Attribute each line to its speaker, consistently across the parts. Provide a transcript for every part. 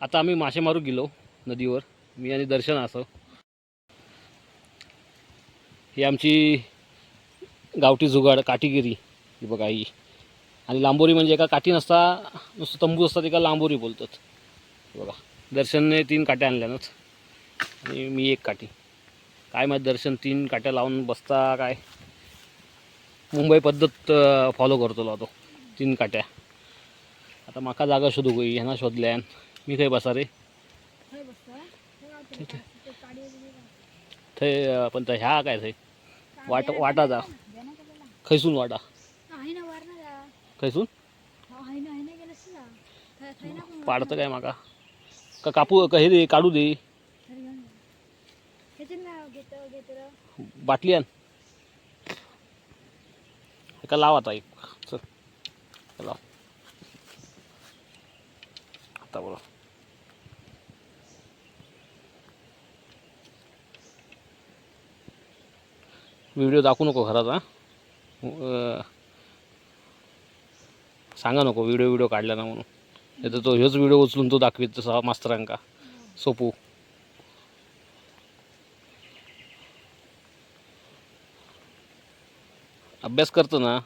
Speaker 1: आता आम्ही मासे मारू गेलो नदीवर. मी आणि दर्शन असं. ही आमची गावठी जुगाड काठीगिरी. ही बघा ही. आणि लांबोरी म्हणजे एका काठी नसता नुसतं तंबू असतात एका लांबोरी बोलतात. बघा. दर्शनने तीन काट्या आणल्यानंच आणि मी एक काठी. काय माहीत दर्शन तीन काट्या लावून बसता काय? मुंबई पद्धत फॉलो करतो तो तीन काट्या. आता माका जागा शोधू गई ह्यांना शोधल्यान. मी खंय बसा रे
Speaker 2: थंय
Speaker 1: पण ह्या काय थंय वाट वाटा जा. खैसून वाटा. खैसून? पाडतं काय माका? का कापू का हे दे काढू दे? बाटली आण. का लाव आता एक. चल. लाव. आता बोला व्हिडिओ दाखवू नको घराचा. सांगा नको व्हिडिओ व्हिडिओ काढला ना म्हणून. नाही तर तो ह्योच व्हिडिओ उचलून तो दाखवीत तसा मास्तरांका. सोपू. अभ्यास करतो ना.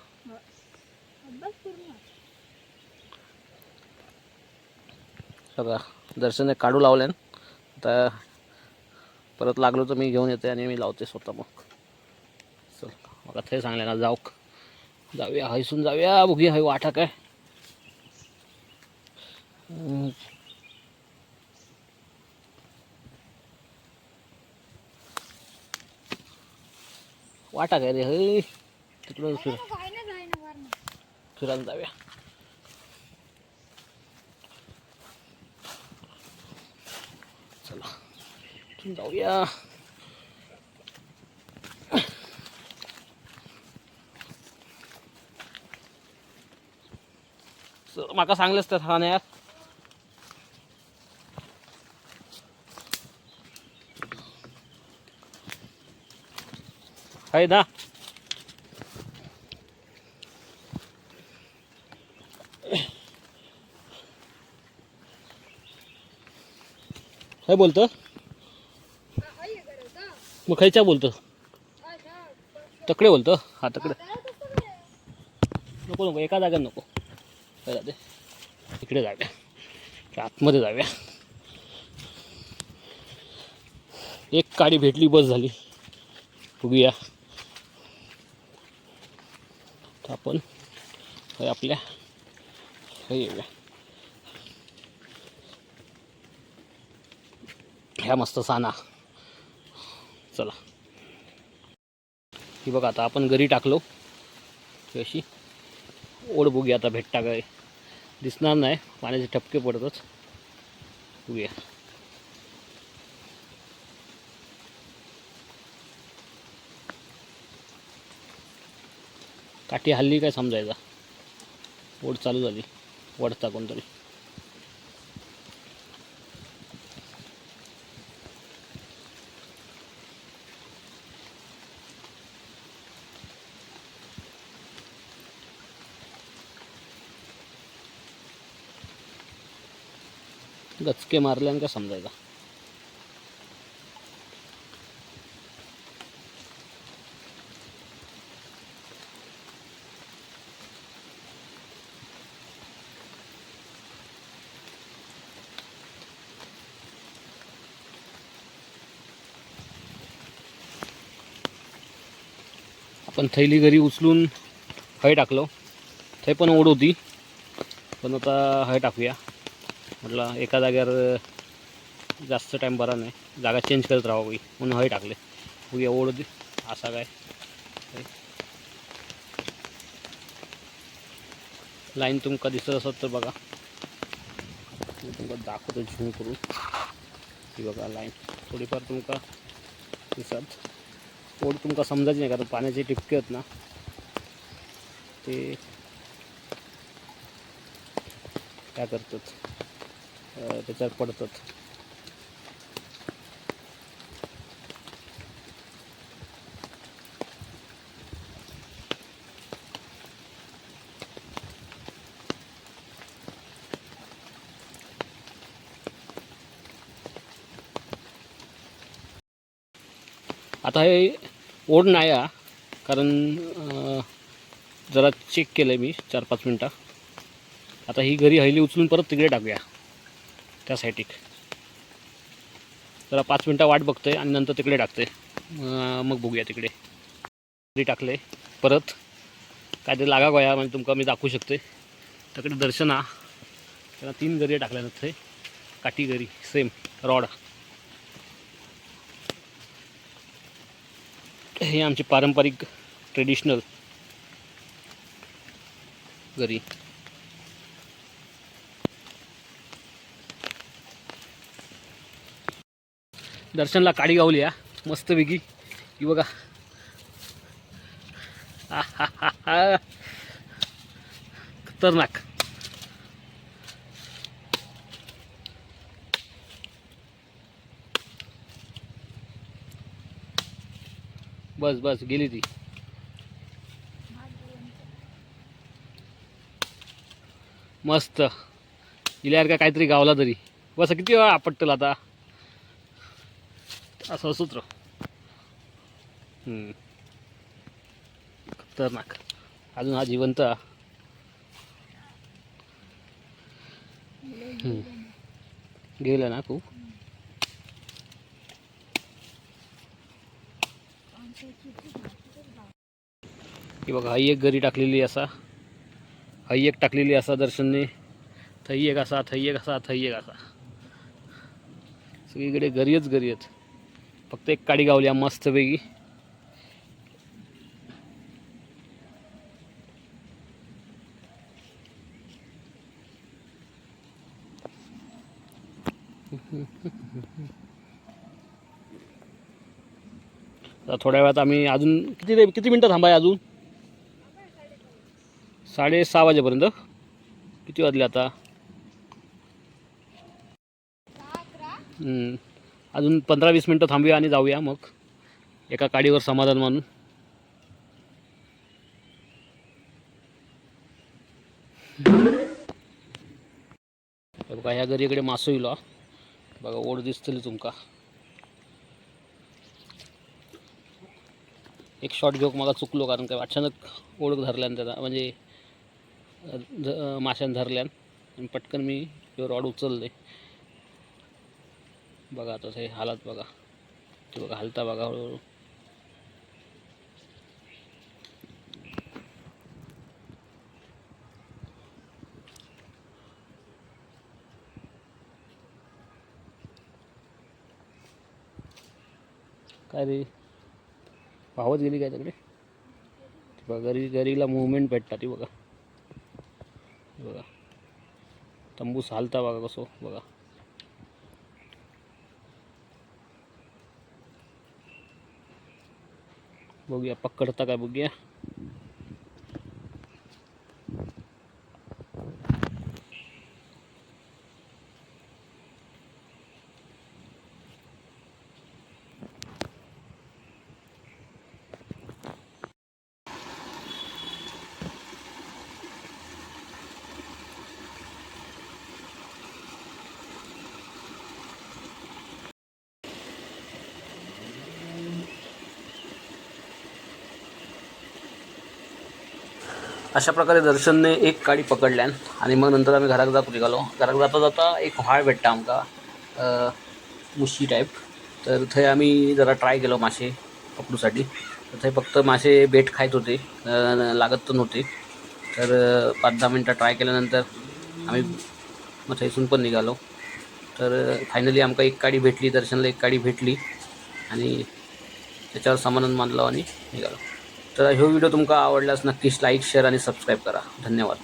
Speaker 1: सगळा दर्शने काढू लावल्यान. आता परत लागलो तर मी घेऊन येते आणि मी लावते स्वतः मग. मला ते सांगले ना जाऊ जाऊया हैसून जाऊया बघूया हय वाटा काय. वाटा काय रे हय. तिकडं फिर फिरायला जाऊया. चला. जाऊया. स- माका सांगलेस त्या ठाण्यात आहे ना. काय बोलतो. मग खायच्या बोलतो. तकडे बोलतो. हा तकडे. नको नको एका जाग्यात नको. जाते इकडे जाऊया. आतमध्ये जाऊया. एक काडी भेटली बस झाली. बघूया. आपण आपल्या हे येऊया. ह्या मस्त साना. चला. ही बघा आता आपण घरी टाकलो. अशी ओढ बघूया आता भेटता काय. दिसणार नाही. पाण्याचे ठपके पडतच. बघूया. काठी हल्ली काय समजायचा? ओढ चालू झाली. वडता कोणतरी. गचके मारल्यान का समजायचा? आपण थैली घरी उचलून हय टाकलो. थै पण ओढ होती. पण आता हय टाकूया. म्हटलं एका जाग्यावर जास्त टाईम बरा नाही. जागा चेंज करत राहावं होई म्हणून हय टाकले. बघूया ओढ दे. असा काय? लाईन तुमका दिसत असत तर बघा. मी तुमका दाखवतो झूम करून. ही बघा लाईन थोडीफार तुमका दिसत. ओढ तुमका समजायची नाही कारण पाण्याचे टिपके आहेत ना. ते काय करतात? त्याच्यात पडतात आता हे ओढ नाही आहे कारण जरा चेक केलं आहे मी चार पाच मिनटं. आता ही घरी हैली उचलून परत तिकडे टाकूया. त्या जरा पाच मिनटं वाट बघतो आहे आणि नंतर तिकडे टाकते मग बघूया तिकडे. घरी टाकले परत काय ते लागा गोया म्हणजे तुमका मी दाखवू शकते त्याकडे दर्शना. त्याला तीन गरी टाकल्यानंतर काठी गरी सेम रॉड हे आमची पारंपरिक ट्रेडिशनल गरी. दर्शनला काडी गावली या मस्तपैकी. की बघा. खतरनाक. बस बस गेली ती. मस्त. गेल्यासारखा का काहीतरी गावला तरी. बस किती वेळा आपटल आता? असं सूत्र. खतरनाक. अजून हा जिवंत. गेला ना खूप. ही बघा हई एक गरी टाकलेली असा. हई एक टाकलेली असा दर्शनने. थई एक असा थई एक असा थई एक असा. सगळीकडे गरीच गरी आहेत फक्त एक काडी गावली मस्तपैकी. थोड्या वेळात आम्ही अजून किती किती मिनटं थांबाय अजून? साडेसहा वाजेपर्यंत. किती वाजले आता? हम्म. अजून पंधरा वीस मिनटं थांबूया आणि जाऊया मग. एका काडीवर समाधान मानून. बघा ह्या घरी इकडे मासो येलो बघा ओढ दिसतली तुमका. एक शॉट घेऊक मला चुकलो कारण काय अचानक ओळख धरल्यान त्याला म्हणजे अ, माशान धरल्यान. आणि पटकन मी प्युअर रॉड उचलले. बघा आता हे हालत बघा. ते बघा हलता बघा हळूहळू. काय रे? पावत गेली काय तिकडे? ती बघा घरी घरीला मुवमेंट भेटतात ती बघा. बघा. तंबूस हालता बघा कसो बघा. बघूया पकडता काय बघूया अशा प्रकारे दर्शनने एक काडी पकडल्यान आणि मग नंतर आम्ही घरात जात निघालो घरात जाता जाता एक व्हाळ भेटता आमका मुशी टाईप तर थंय आम्ही जरा ट्राय केलो मासे पकडूसाठी. तर थंय फक्त मासे बेट खायत होते लागत तर नव्हते तर पाच दहा मिनटं ट्राय केल्यानंतर आम्ही मग थंयसून पण निघालो. तर फायनली आमका एक काडी भेटली दर्शनला एक काडी भेटली आणि त्याच्यावर समाधान मानलो आणि निघालो. तर ह्यो व्हिडिओ तुमका आवडल्यास नक्कीच लाईक शेअर आणि सबस्क्राईब करा. धन्यवाद.